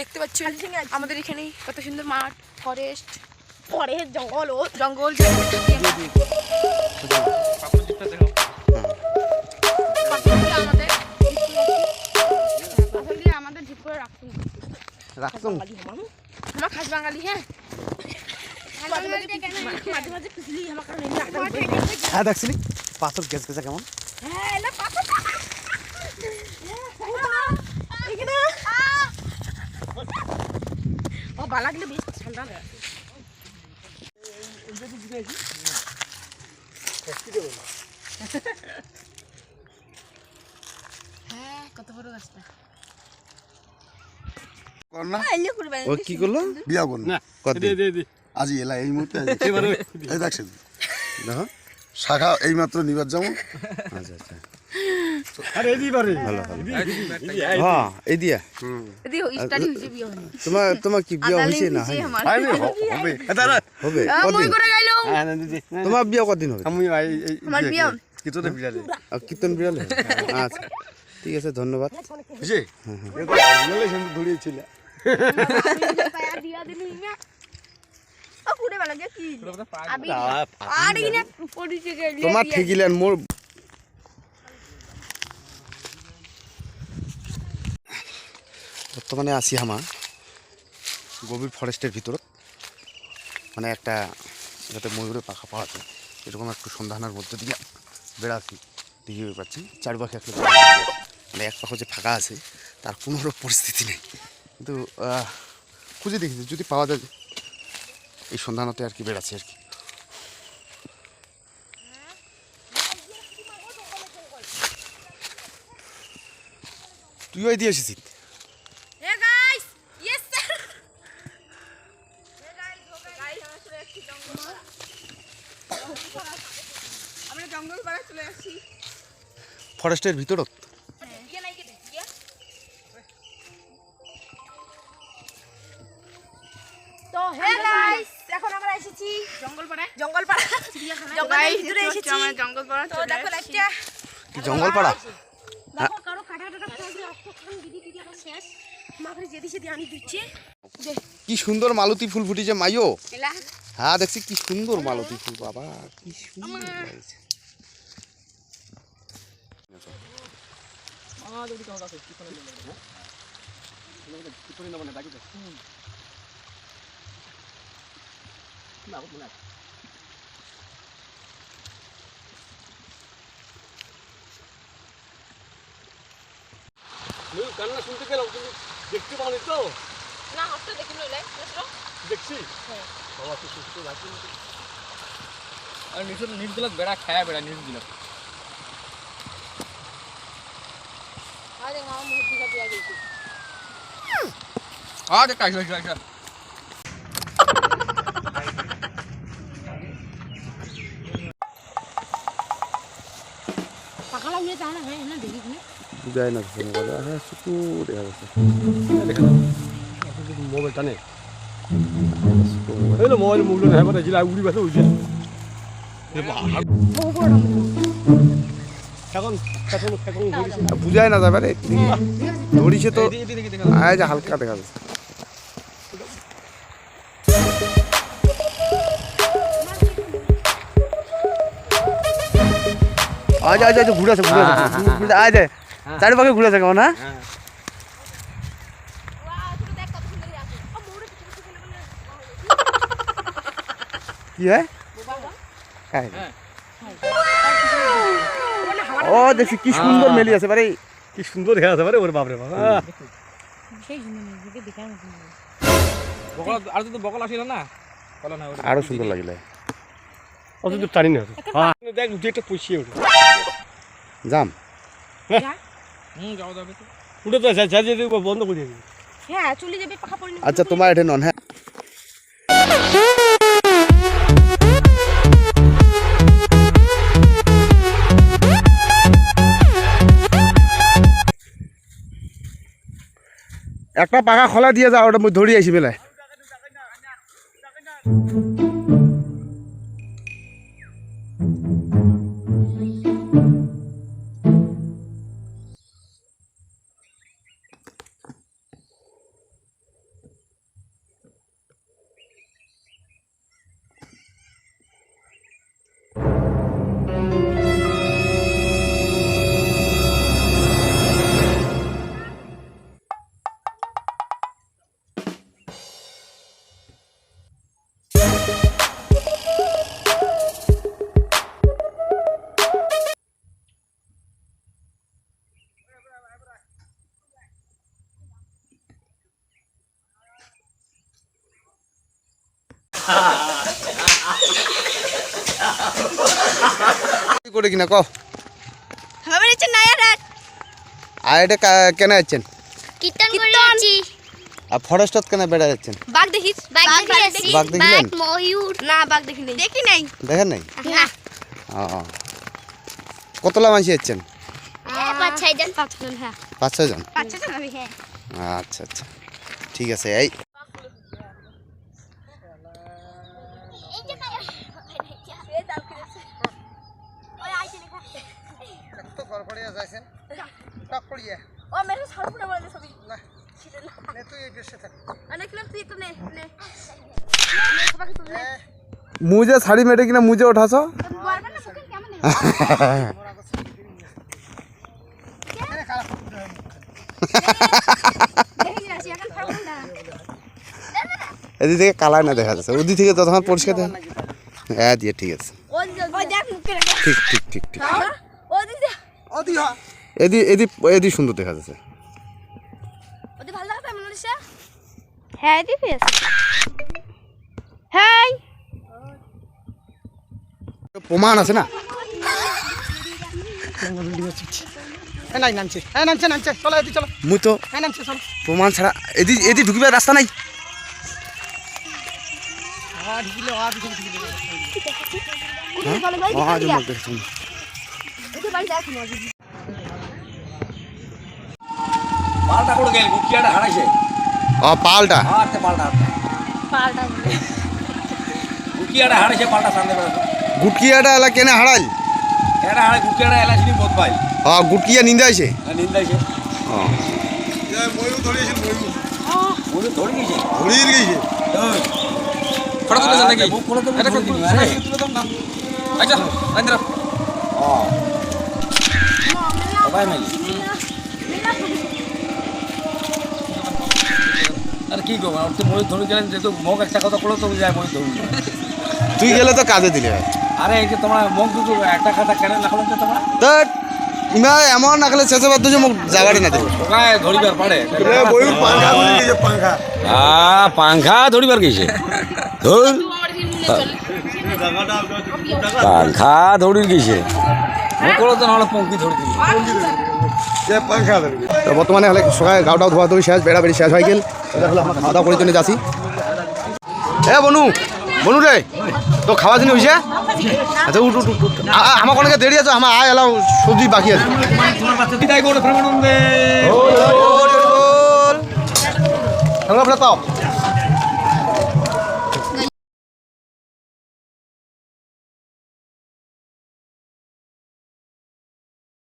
দেখতে পাচ্ছ আমাদের এখানে কত সুন্দর মাঠ ফরেস্ট ফরেস্ট জঙ্গল ও। জঙ্গল করে রাখতে হবে। রাখতাম আমরা খাস বাঙালি হ্যাঁ মাঝে মাঝে মাঝে মাঝে পিছলি আমার কারণে হ্যাঁ দেখছিলি পাথর গেছ গেছে কেমন হ্যাঁ এলা পাথর এখানে ও বালা গেলে বেশ ঠান্ডা লাগে হ্যাঁ কত বড় গাছটা কর না। ও কি করল? বিয়া আজি এলা এই মুহূর্তে আজি। এই দেখছেন। দেখো। শাখা এই নিবার যাব আচ্ছা আচ্ছা। হ্যাঁ তোমার তোমার কি বিয়ে হয়েছে না হবে। তোমার বিয়ে কদিন হবে? আমার বিয়ে আর কীর্তন বিড়ালে? আচ্ছা ঠিক আছে ধন্যবাদ। তোমার ঠিকিলেন মোর বর্তমানে আছি আমার গভীর ফরেস্টের ভিতর। মানে একটা যাতে ময়ূরের পাখা পাওয়া যায়। এরকম একটু সন্ধানের মধ্যে দিয়ে বেড়াচ্ছি। দেখতে পাচ্ছি। চারপাশে একটা মানে এক পাখা যে ফাঁকা আছে, তার কোনো পরিস্থিতি নেই। কিন্তু খুঁজে দেখেছি যদি পাওয়া যায় এই সন্ধানতে আর কি বেড়াচ্ছি আর কি। তুইও এই দিয়ে এসেছিস ফরেস্টের গাইস এসেছি। জঙ্গল পাড়ায় জঙ্গল পাড়া জঙ্গলের ভিতরে এসেছি। আমরা জঙ্গল পাড়া তো দেখো লাইটটা। কি জঙ্গলপাড়া? দেখো কারও কাটা কাটা দিদি দিদি আমার শেষ। মাখরে যেদি সেদি আনি দিচ্ছে। কি সুন্দর মালতী ফুল ফুটিছে মাইও হ্যাঁ দেখছি কি সুন্দর মালতী ফুল বাবা কি সুন্দর লাগছে। কান্না শুনতে পেলাম কিন্তু দেখতে পাওনি তো না হস্ত দেখি নইলে লেসরো দেখছি বাবা তো সুস্থ রাখি আর নিচে নিচগুলো বেড়া খায়া বেড়া নিচগুলো আরে গাও মুখ দিঘা দিয়া গেছি আর কাজ হয়েছে কাজ পাখালা নিয়ে যাও না হ্যাঁ না দেখি তুমি যায় না হ্যাঁ শুধু দেখা যাচ্ছে মোবাইল টানে মোবাইল মুগলো নাই মানে জিলা উড়ি বাসে উঠছে বুঝায় না যাবে রে ধরিছে তো আয় যা হালকা দেখা যাচ্ছে আজ আজ আজ ঘুরে আছে ঘুরে আছে আয় যায় চারিপাশে ঘুরে আছে কেমন হ্যাঁ? কি হয়? কাই? ও দেখছি কি সুন্দর মেলি আছে বারে। কি সুন্দর দেখা যাচ্ছে পারে ওর বাপরে বাবা বকল আর তো বকল আসিল না কলা না আরও সুন্দর লাগিলে। অত দূর টানি না। হ্যাঁ দেখ উঠে একটা পুষিয়ে উঠে। যাম। উঠে তো বন্ধ করে দিবি। হ্যাঁ চলে যাবে পাখা পড়ে আচ্ছা তোমার এটা নন হ্যাঁ। একটা পাখা খোলা দিয়ে যাও ওটা মই ধরি আইছি বেলায়। করে কিনা কও। নায়া রাত। আর এটা কেন যাচ্ছেন? কীর্তন আর ফরেস্টত কেন বেড়া যাচ্ছেন? বাঘ দেখিস বাঘ দেখেছি বাঘ দেখলেন? ময়ূর। না বাঘ দেখি নাই। দেখি নাই। দেখেন নাই? না। কতলা মাঝি যাচ্ছেন? পাঁচ ছয় জন পাঁচজন হ্যাঁ। পাঁচ ছজন পাঁচজন আমি হ্যাঁ। আচ্ছা আচ্ছা। ঠিক আছে এই। ও মেরে সার পুরো বলে সবই না। নে। তুই এই দেশে থাক। অনেক লোক তুই একটু নে নে। তুই শাড়ি মেটে কিনা ওঠাছো? খাব না। এদিক থেকে কালার না দেখা যাচ্ছে। ওদিক থেকে তখন পরিষ্কার দেখা হ্যাঁ দিয়ে ঠিক আছে। ঠিক ঠিক ঠিক ঠিক। এদি এদি এদি সুন্দর দেখা যাচ্ছে। ওদের ভালো লাগছে মনে হচ্ছে হ্যাঁ দি ফেস হাই। প্রমাণ আছে না? নাই নামছে। হ্যাঁ নামছে নামছে। চলো এদি চলো। মুই তো হ্যাঁ নামছে চলো। প্রমাণ ছাড়া এদি এদি ঢুকিবার রাস্তা নাই। আ ঢিকিলে আ ঢিকিলে ঢিকিলে কোথায় ভালো ভাই আজ মুখ দেখছি ওদের বাড়ি দেখ না পাল্টা করে গেল গুটিয়াটা হারাইছে ও পালটা হারতে পাল্টা পাল্টা গুটিয়াটা হারাইছে পাল্টা সামনে বেড়া গুটকিয়াটা এলা কেনে হারাল এটা হারাই গুটিয়াটা এলাচিনি বোধ পাই ও গুটকিয়া নিন্দা আইছে নিন্দাইছে ও ময়ূর ধরিয়েছিল ময়ূর ওদের ধরে গেছে ধরিয়ে গিয়েছে ফটো তুলে যান নাকি করে এটা ধরে তুলে। দাও না আচ্ছা আইন্দ্রা ও সবাই মিলে আর কি করব? আর তো ময়ূর ধরে গেলেন যেহেতু মুখ একটা কথা বলো তো যায় ময়ূর ধরুন তুই গেলে তো কাজে দিলে আরে এই যে তোমরা মুখ দুটো একটা কথা কেন রাখলাম তো তোমরা? তো ইমা এমন না খেলে শেষে বাদ যে মুখ জাগাড়ি না দেবে। সবাই ধরিবার পারে। ময়ূর পাঙ্খা ধরে গিয়েছে পাঙ্খা। আ পাংখা ধরিবার গেছে ধর। পাংখা ধরি গেছে মুখলো তো নাহলে পঙ্কি ধরে দিল যে পাঙ্খা ধরে তো বর্তমানে হলে সকালে গাওটাও ধোয়া ধুই শেষ বেড়া বেড়ি শেষ হয়ে গেল। আমরা খাওয়া দাওয়া করে চলে যাচ্ছি। এ বনু বনু রে তো খাওয়া দিন হয়েছে? আচ্ছা উঠ উঠ আমার অনেকে দেরি আছে আমার আয় এলাও সবজি বাকি আছে। আমরা তাও